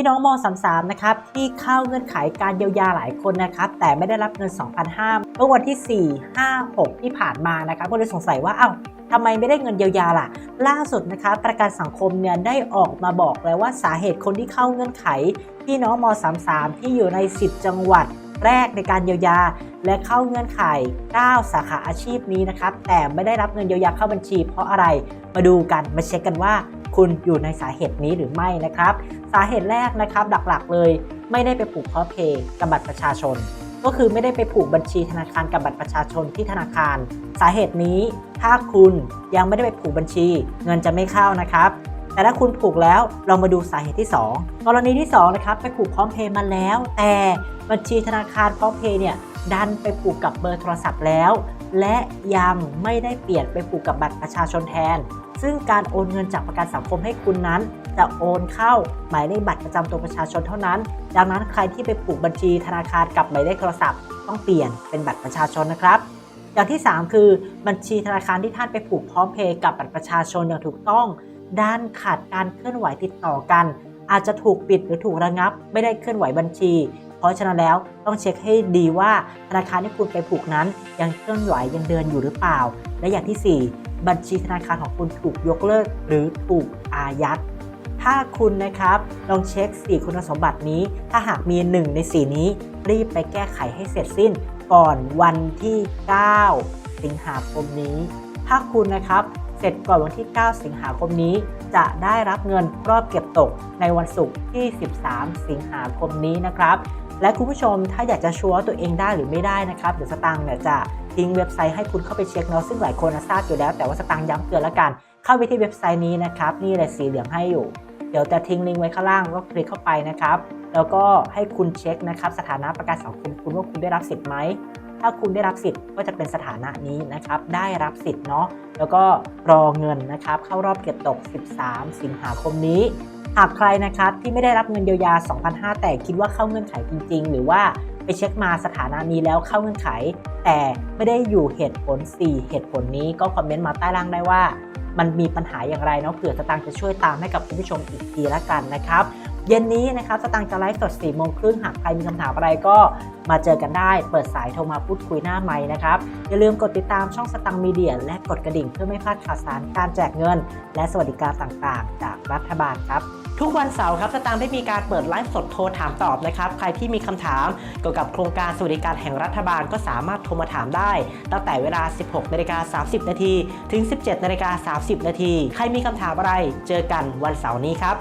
พี่น้องม .33 นะครับที่เข้าเงื่อนไขการเยียวยาหลายคนนะครับแต่ไม่ได้รับเงิน 2,500เมื่อวันที่ 4 5 6 ที่ผ่านมานะครับก็เลยสงสัยว่าเอ้าทำไมไม่ได้เงินเยียวยาล่ะ ล่าสุดนะคะประกันสังคมเนี่ยได้ออกมาบอกแล้วว่าสาเหตุคนที่เข้าเงื่อนไข พี่น้องม .33 ที่อยู่ใน 10 จังหวัดแรกในการเยียวยา และเข้าเงื่อนไข 9 สาขาอาชีพนี้นะครับ แต่ไม่ได้รับเงินเยียวยาเข้าบัญชี เพราะอะไร มาดูกัน มาเช็คกันว่า คุณอยู่ในสาเหตุนี้หรือไม่นะครับ สาเหตุแรกนะครับหลักๆเลย ไม่ได้ไปผูกพร้อมเพย์กับบัตรประชาชน ก็คือไม่ได้ไปผูกบัญชีธนาคารกับบัตรประชาชนที่ธนาคาร สาเหตุนี้ ถ้าคุณยังไม่ได้ไปผูกบัญชี เงินจะไม่เข้านะครับแต่ถ้าคุณผูกแล้วเรามาดูสาเหตุที่ 2 กรณีที่2นะครับไปผูกพร้อมเพย์มาแล้ว แต่บัญชีธนาคารพร้อมเพย์เนี่ย ดันไปผูกกับเบอร์โทรศัพท์แล้ว และยังไม่ได้เปลี่ยนไปผูกกับบัตรประชาชนแทน ซึ่งการโอนเงินจากประกันสังคมให้คุณนั้น จะโอนเข้าหมายเลขบัตรประจำตัวประชาชนเท่านั้น ดังนั้นใครที่ไปผูกบัญชีธนาคารกับหมายเลขโทรศัพท์ ต้องเปลี่ยนเป็นบัตรประชาชนนะครับอย่างที่ 3 คือบัญชีธนาคารที่ท่านไปผูกพร้อมเพย์กับบัตรประชาชนอย่างถูกต้อง ด้านขาดการเคลื่อนไหวติดต่อกัน อาจจะถูกปิดหรือถูกระงับ ไม่ได้เคลื่อนไหวบัญชี เพราะฉะนั้นแล้วต้องเช็คให้ดีว่าธนาคารที่คุณไปผูกนั้น ยังเคลื่อนไหวยังเดินอยู่หรือเปล่า และอย่างทีสี่ 4 บัญชีธนาคารของคุณถูกยกเลิก หรือถูกอายัด ถ้าคุณนะครับลองเช็ค 4 คุณสมบัตินี้ ถ้าหากมี 1 ใน 4 นี้ รีบไปแก้ไขให้เสร็จสิ้น ก่อนวันที่ 9 สิงหาคมนี้ ถ้าคุณนะครับ เสร็จก่อนวันที่ 9 สิงหาคมนี้ จะได้รับเงินรอบเก็บตกในวันศุกร์ที่ 13 สิงหาคมนี้นะครับ และคุณผู้ชมถ้าอยากจะชัวร์ตัวเองได้หรือไม่ได้นะครับเดี๋ยวสตังค์เนี่ยจะทิ้งเว็บไซต์ให้คุณเข้าไปเช็คเนาะซึ่งหลายคนน่ะทราบอยู่แล้วแต่ว่าสตังค์ย้ำเตือนละกัน เข้าไปที่เว็บไซต์นี้นะครับนี่เลยสีเหลืองให้อยู่ เดี๋ยวจะทิ้งลิงก์ไว้ข้างล่างก็คลิกเข้าไปนะครับ แล้วก็ให้คุณเช็คนะครับสถานะประกันสังคมคุณว่าคุณได้รับสิทธิ์ไหมถ้าคุณได้รับสิทธิ์ก็จะเป็นสถานะนี้นะครับ ได้รับสิทธิ์เนาะ แล้วก็รอเงินนะครับ เข้ารอบเก็บตก 13 สิงหาคมนี้ หากใครนะครับที่ไม่ได้รับเงินเยียวยา 2,500 แต่คิดว่าเข้าเงื่อนไขจริง ๆ หรือว่าไปเช็คมาสถานะนี้แล้วเข้าเงื่อนไข แต่ไม่ได้อยู่เหตุผล 4 เหตุผลนี้ก็คอมเมนต์มาใต้ล่างได้ว่า มันมีปัญหาอย่างไรเนาะเผื่อสตางค์จะช่วยตามให้กับคุณผู้ชมอีกทีละกันนะครับ เย็นนี้นะครับสตางค์จะไลฟ์สด4โมงครึ่งหากใครมีคำถามอะไรก็มาเจอกันได้ เปิดสายโทรมาพูดคุยหน้าไม้นะครับ อย่าลืมกดติดตามช่องสตังค์มีเดีย และกดกระดิ่งเพื่อไม่พลาดข่าวสารการแจกเงิน และสวัสดิการต่างๆ จากรัฐบาลครับ ทุกวันเสาร์ครับสตางค์ได้มีการเปิดไลฟ์สดโทรถามตอบนะครับ ใครที่มีคำถามเกี่ยวกับโครงการสวัสดิการแห่งรัฐบาลก็สามารถโทรมาถามได้ ตั้งแต่เวลา 16นาฬิกา30นาทีถึง 17นาฬิกา30นาทีใครมีคำถามอะไรเจอกันวันเสาร์นี้ครับ